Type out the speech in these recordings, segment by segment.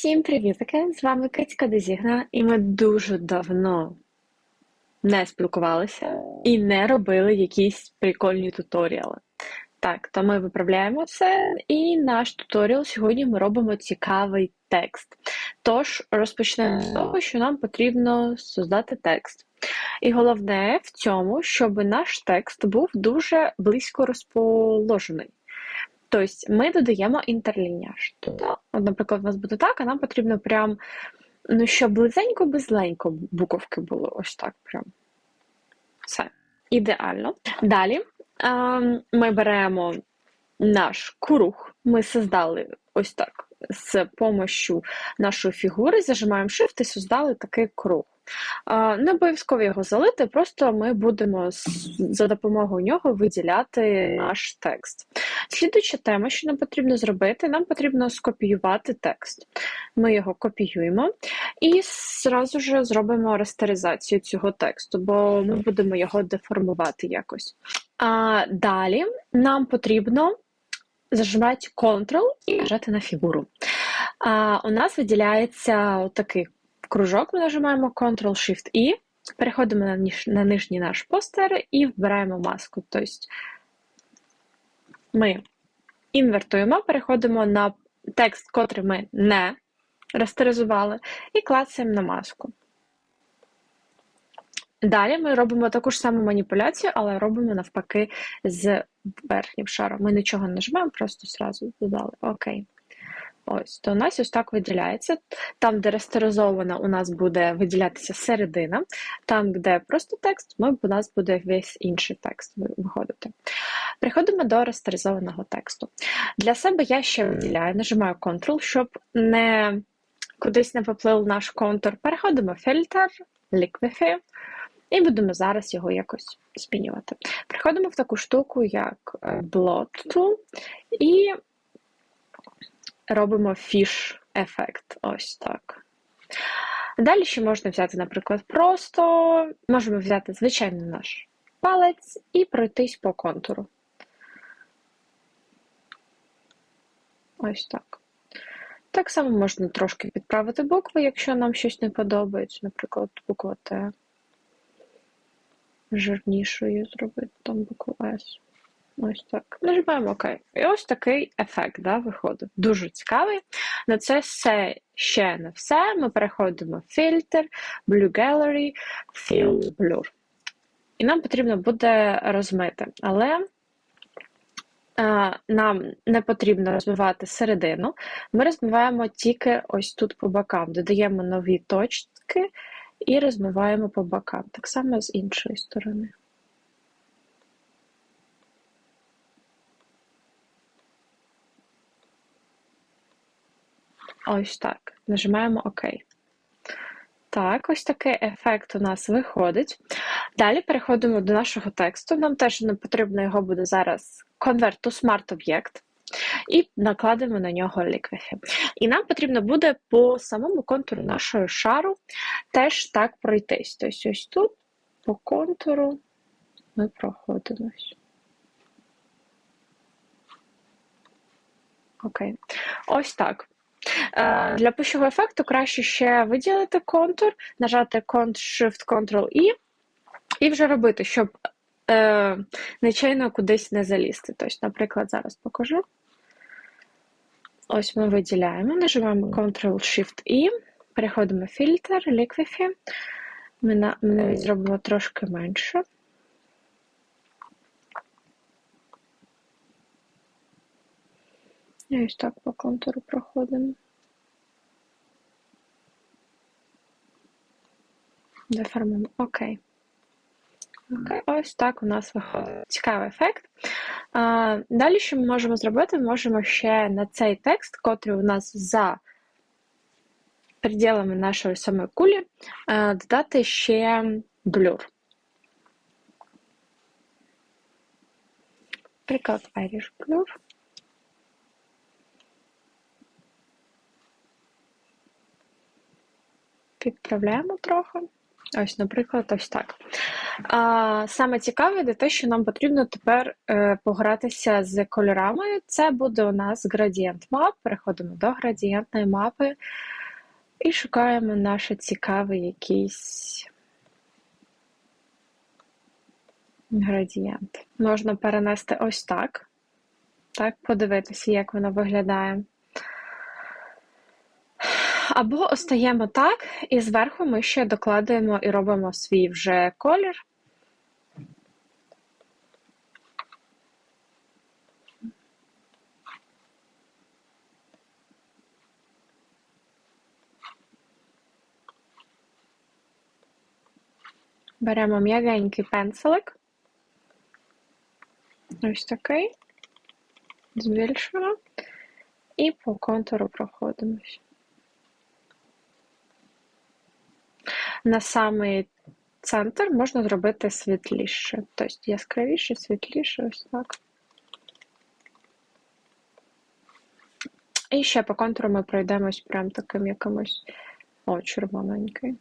Всім привітики! З вами Кицька Дезігна, і ми дуже давно не спілкувалися і не робили якісь прикольні туторіали. Так, то ми виправляємо це, і наш туторіал сьогодні ми робимо цікавий текст. Тож розпочнемо з того, що нам потрібно создати текст. І головне в цьому, щоб наш текст був дуже близько розположений. Тобто ми додаємо інтерліняж. Тобто, от, наприклад, у нас буде так, а нам потрібно прям, ну, щоб близенько-безленько буковки були. Ось так прям. Все. Ідеально. Далі ем, ми беремо наш круг, ми создали ось так. З помощью нашої фігури зажимаємо Shift і создали такий круг. Не обов'язково його залити, просто ми будемо за допомогою нього виділяти наш текст. Слідуюча тема, що нам потрібно зробити, нам потрібно скопіювати текст. Ми його копіюємо і зразу ж зробимо растеризацію цього тексту, бо ми будемо його деформувати якось. А Далі нам потрібно зажимати Ctrl і нажати на фігуру. А, У нас виділяється такий кружок, ми нажимаємо Ctrl-Shift-I, переходимо на, ніж, на нижній наш постер і вбираємо маску. Тобто ми інвертуємо, переходимо на текст, котрий ми не растеризували, і клацаємо на маску. Далі ми робимо таку ж саму маніпуляцію, але робимо навпаки з верхнім шаром. Ми нічого не нажимаємо, просто зразу додали. Окей. Ось, то у нас ось так виділяється. Там, де растеризована, у нас буде виділятися середина, там, де просто текст, ми, у нас буде весь інший текст виходити. Переходимо до растеризованого тексту. Для себе я ще виділяю, нажимаю Ctrl, щоб не кудись не поплив наш контур. Переходимо в фільтр, Liquify, і будемо зараз його якось змінювати. Приходимо в таку штуку, як е, Blot Tool, і робимо фіш ефект. Ось так. Далі ще можна взяти, наприклад, просто можемо взяти звичайний наш палець і пройтись по контуру. Ось так. Так само можна трошки підправити букви, якщо нам щось не подобається, наприклад, буква Т. Жирнішою зробити там букву С. Ось так. Нажимаємо ОК. І ось такий ефект да, виходить. Дуже цікавий. На це все ще не все. Ми переходимо в фільтр, Blue Gallery, Fill Blur. І нам потрібно буде розмити. Але а, нам не потрібно розбивати середину. Ми розбиваємо тільки ось тут по бокам. Додаємо нові точки і розмиваємо по бокам. Так само з іншої сторони. Ось так. Нажимаємо ОК. Так, ось такий ефект у нас виходить. Далі переходимо до нашого тексту. Нам теж не потрібно його буде зараз to Smart Object. І накладемо на нього ліквіфі. І нам потрібно буде по самому контуру нашого шару теж так пройтись. Тобто ось тут по контуру ми проходимось. Окей. Ось так. Е, для пущого ефекту краще ще виділити контур, нажати Shift-Ctrl-I і вже робити, щоб е, нечайно кудись не залізти. Тобто, наприклад, зараз покажу. Ось ми виділяємо, нажимаємо Ctrl-Shift-I, переходимо в фільтр, на, ми навіть зробимо трошки менше. І ось так по контуру проходимо. Деформуємо. Окей. Окей. Ось так у нас виходить. Цікавий ефект. А, Далі, що ми можемо зробити? Ми можемо ще на цей текст, котрий у нас за пределами нашої самої кулі, додати ще блюр. Приклад Irish Blur. Підправляємо трохи. Ось, наприклад, ось так. А, Саме цікаве де те, що нам потрібно тепер е, погратися з кольорами. Це буде у нас градієнт мап. Переходимо до градієнтної мапи і шукаємо наш цікавий якийсь градієнт. Можна перенести ось так. Так, подивитися, як воно виглядає. Або остаємо так, і зверху ми ще докладуємо і робимо свій вже колір. Беремо м'ягенький пензлик. Ось такий. Збільшуємо. І по контуру проходимось. На самий центр можна зробити світліше. Тобто яскравіше, світліше, ось так. І ще по контуру ми пройдемось прям таким якимось о, червоненький.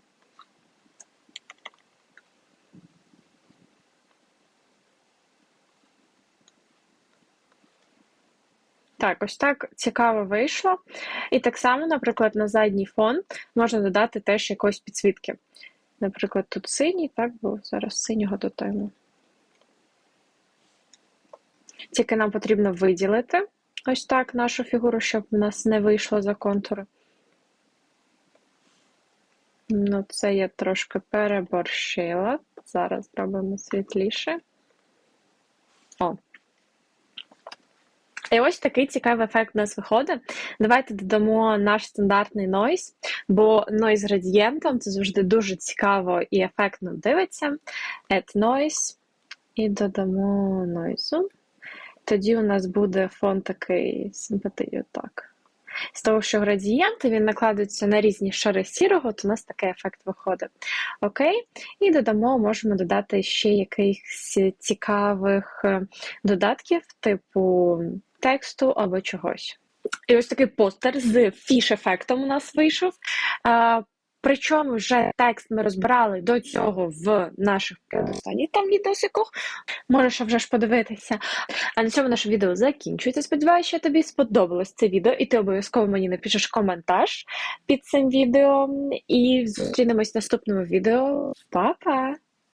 Так, ось так цікаво вийшло. І так само, наприклад, на задній фон можна додати теж якоїсь підсвітки. Наприклад, тут синій, так, бо зараз синього додаємо. Тільки нам потрібно виділити ось так нашу фігуру, щоб в нас не вийшло за контури. Ну, це я трошки переборщила. Зараз зробимо світліше. О, і ось такий цікавий ефект у нас виходить. Давайте додамо наш стандартний нойз, бо нойз градієнтом це завжди дуже цікаво і ефектно дивиться. Add noise. І додамо нойзу. Тоді у нас буде фон такий симпатичний, так. З того, що градієнти він накладується на різні шари сірого, то у нас такий ефект виходить. Окей? І додамо, можемо додати ще якихось цікавих е, додатків, типу тексту або чогось. І ось такий постер з фіш-ефектом у нас вийшов. А, Причому вже текст ми розбирали до цього в наших останніх там відосиках. Можеш вже ж подивитися. А на цьому наше відео закінчується. Сподіваюся, що тобі сподобалось це відео, і ти обов'язково мені напишеш коментар під цим відео. І зустрінемось в наступному відео. Па-па!